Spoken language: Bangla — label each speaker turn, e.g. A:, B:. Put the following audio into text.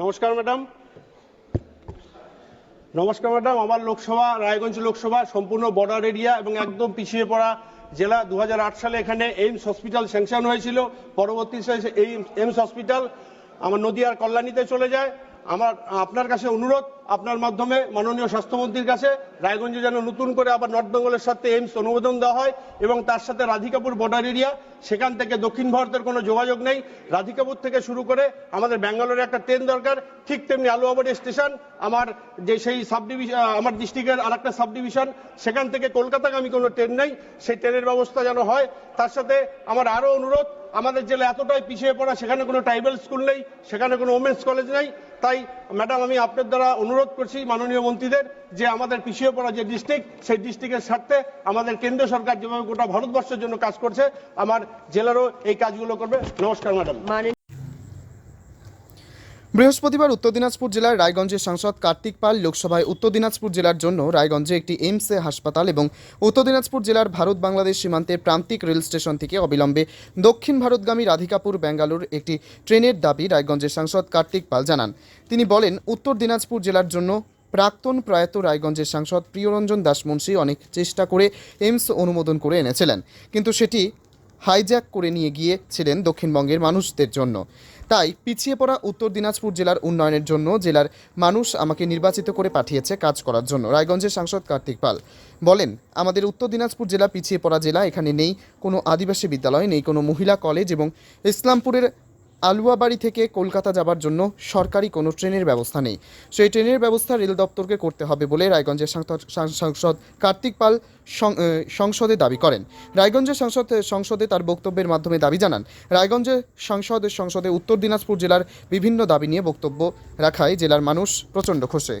A: নমস্কার, ম্যাডাম। নমস্কার, ম্যাডাম। আমার লোকসভা, রায়গঞ্জ লোকসভা, সম্পূর্ণ বর্ডার এরিয়া এবং একদম পিছিয়ে পড়া জেলা দু হাজার আট সালে এখানে এইমস হসপিটাল স্যাংশন হয়েছিল। পরবর্তী এই এইমস হসপিটাল আমার নদিয়ার কল্যাণীতে চলে যায়। আমার, আপনার কাছে অনুরোধ, আপনার মাধ্যমে মাননীয় স্বাস্থ্যমন্ত্রীর কাছে রায়গঞ্জে যেন নতুন করে আবার নর্থ বেঙ্গলের সাথে এইমস অনুমোদন দেওয়া হয় এবং তার সাথে রাধিকাপুর বর্ডার এরিয়া সেখান থেকে দক্ষিণ ভারতের কোনো যোগাযোগ নেই। রাধিকাপুর থেকে শুরু করে আমাদের ব্যাঙ্গালোরে একটা ট্রেন দরকার, ঠিক তেমনি আলুয়াবাড়ি স্টেশন আমার যে সেই সাব ডিভিশন আমার ডিস্ট্রিক্টের আর একটা সাব ডিভিশন সেখান থেকে কলকাতাগামী কোনো ট্রেন নেই। সেই ট্রেনের ব্যবস্থা যেন হয়। তার সাথে আমার আরও অনুরোধ আমাদের জেলা এতটাই পিছিয়ে পড়া, সেখানে কোনো ট্রাইবেল স্কুল নেই, সেখানে কোনো ওমেন্স কলেজ নেই। তাই ম্যাডাম আমি আপনার দ্বারা অনুরোধ করছি, মাননীয় মন্ত্রীদের, যে আমাদের পিছিয়ে পড়া যে ডিস্ট্রিক্ট সেই ডিস্ট্রিক্টের স্বার্থে আমাদের কেন্দ্রীয় সরকার যেভাবে গোটা ভারতবর্ষের জন্য কাজ করছে, আমার জেলারও এই কাজগুলো করবে। নমস্কার ম্যাডাম
B: বৃহস্পতিবার উত্তর দিনাজপুর জেলার রায়গঞ্জের সাংসদ কার্তিক পাল লোকসভায় উত্তর দিনাজপুর জেলার জন্য রায়গঞ্জে একটি এইমসে হাসপাতাল এবং উত্তর দিনাজপুর জেলার ভারত বাংলাদেশ সীমান্তের প্রান্তিক রেল স্টেশন থেকে অবিলম্বে দক্ষিণ ভারতগামী রাধিকাপুর ব্যাঙ্গালোর একটি ট্রেনের দাবি রায়গঞ্জের সাংসদ কার্তিক পাল জানান। তিনি বলেন, উত্তর দিনাজপুর জেলার জন্য প্রাক্তন প্রয়াত রায়গঞ্জের সাংসদ প্রিয়রঞ্জন দাসমুন্সী অনেক চেষ্টা করে এইমস অনুমোদন করে এনেছিলেন। কিন্তু সেটি হাইজ্যাক করে নিয়ে গিয়েছিলেন দক্ষিণবঙ্গের মানুষদের জন্য। তাই পিছিয়ে পড়া উত্তর দিনাজপুর জেলার উন্নয়নের জন্য জেলার মানুষ আমাকে নির্বাচিত করে পাঠিয়েছে কাজ করার জন্য। রায়গঞ্জের সাংসদ কার্তিক পাল বলেন, আমাদের উত্তর দিনাজপুর জেলা পিছিয়ে পড়া জেলা, এখানে নেই কোনো আদিবাসী বিদ্যালয়, নেই কোনো মহিলা কলেজ এবং ইসলামপুরের আলুয়াবাড়ি থেকে কলকাতা যাবার জন্য সরকারি কোনো ট্রেনের ব্যবস্থা নেই। সেই ট্রেনের ব্যবস্থা রেল দপ্তরকে করতে হবে বলে রায়গঞ্জের সাংসদ- কার্তিক পাল সংসদে দাবি করেন। রায়গঞ্জের সাংসদ, সংসদে তার বক্তব্যের মাধ্যমে দাবি জানান রায়গঞ্জের সাংসদ, সংসদে উত্তর দিনাজপুর জেলার বিভিন্ন দাবি নিয়ে বক্তব্য রাখায় জেলার মানুষ প্রচণ্ড খুশি